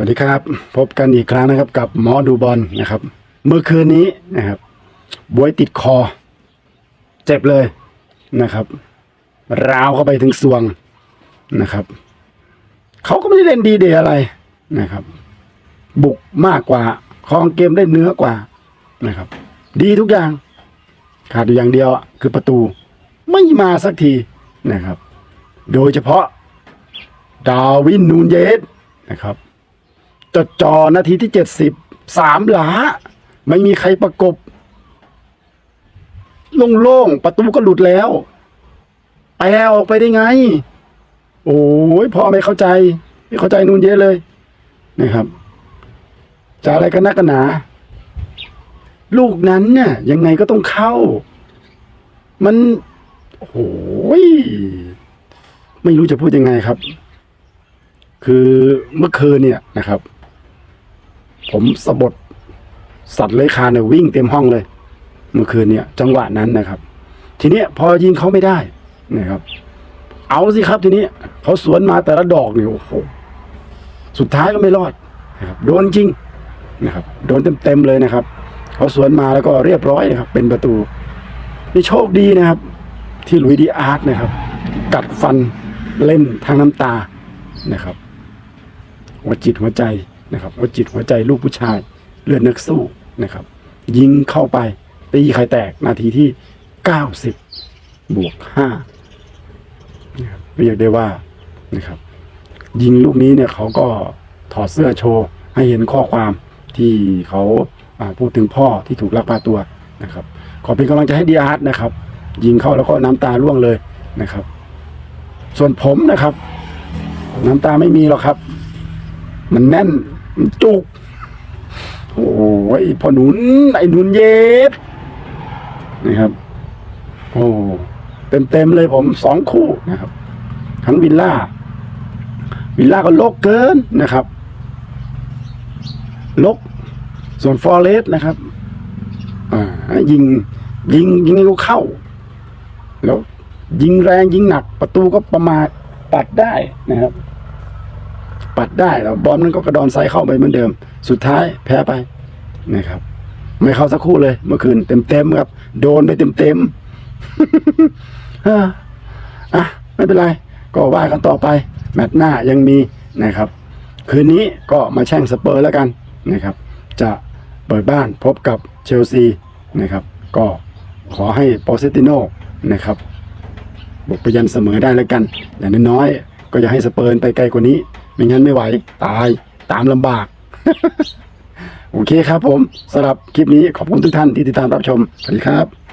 วัสดีครับ พบกันอีกครั้งนะครับ กับหมอดูบอลนะครับ เมื่อคืนนี้นะครับบวยติดคอ เจ็บเลยนะครับ ราวเข้าไปถึงสวงนะครับเขาก็ไม่ได้เล่นดีเดย์อะไรนะครับ บุกมากกว่าครองเกมได้เนื้อกว่านะครับ ดีทุกอย่าง ขาดอยู่อย่างเดียวคือประตู ไม่มาสักทีนะครับ โดยเฉพาะดาวินนูนเยสนะครับ จดจอนาทีที่เจ็ดสิบสามหลา ไม่มีใครประกบโล่งๆประตูก็หลุดแล้วแปลออกไปได้ไง โอ้ยพ่อไม่เข้าใจ ไม่เข้าใจนูนเยอะเลยนะครับจะอะไรกันนักกันหนา ลูกนั้นเนี่ย ยังไงก็ต้องเข้า มันโอ้โหยไม่รู้จะพูดยังไงครับ คือเมื่อคืนเนี่ยนะครับ ผมสะบดสัตว์เลื้อยคานเนี่ยวิ่งเต็มห้องเลย เมื่อคืนเนี่ย จังหวะนั้นนะครับ ทีเนี้ยพอยิงเขาไม่ได้นะครับ เอาสิครับทีนี้เขาสวนมาแต่ละดอกเนี่ยโอ้โหสุดท้ายก็ไม่รอดนะครับโดนจริงนะครับ โดนเต็มๆเลยนะครับเขาสวนมาแล้วก็เรียบร้อยนะครับ เป็นประตูนี่โชคดีนะครับ ที่ลุยดีอาร์ตนะครับ กัดฟันเล่นทางน้ำตานะครับหัวจิตหัวใจ นะครับหัวจิตหัวใจลูกผู้ชาย เลือดนักสู้นะครับ ยิงเข้าไปตีไข่แตกนาทีที่เก้าสิบวกห้านะครับเรียกได้ว่านะครับ ยิงลูกนี้เนี่ยเขาก็ถอดเสื้อโชว์ ให้เห็นข้อความที่เขาาพูดถึงพ่อที่ถูกลักพาตัวนะครับ ขอเป็นกำลังใจให้ดีอาร์ตนะครับ ยิงเข้าแล้วก็น้ำตาร่วงเลยนะครับ ส่วนผมนะครับ น้ำตาไม่มีหรอกครับ มันแน่น จุก โอ้ยพอหนุน ไอ้หนุนเย็ดนะครับ โอ้เต็มเต็มเลยผมสองคู่นะครับ ทั้งวิลล่า วิลล่าก็ลกเกินนะครับ ลก ส่วนฟอเรสนะครับอ่ายิง ยิงยิงเขาเข้า แล้วยิงแรงยิงหนัก ประตูก็ประมาทปัดได้นะครับ ปัดได้แล้วบอลมันก็กระดอนไซด์เข้าไปเหมือนเดิม สุดท้ายแพ้ไปนะครับ ไม่เข้าสักคู่เลย เมื่อคืนเต็มๆครับ โดนไปเต็มๆอะอะไม่เป็นไร ก็ว่ากันต่อไป แมตช์หน้ายังมีนะครับ คืนนี้ก็มาแช่งสเปอร์แล้วกันนะครับ จะเปิดบ้านพบกับเชลซีนะครับ ก็ขอให้โปเซติโนนะครับบุกไปยันเสมอได้แล้วกัน อย่างน้อยๆก็อย่าให้สเปิร์ไปไกลกว่านี้ ไม่งั้นไม่ไหว ตายตามลำบาก โอเคครับผมสำหรับคลิปนี้ขอบคุณทุกท่านที่ติดตามรับชม สวัสดีครับ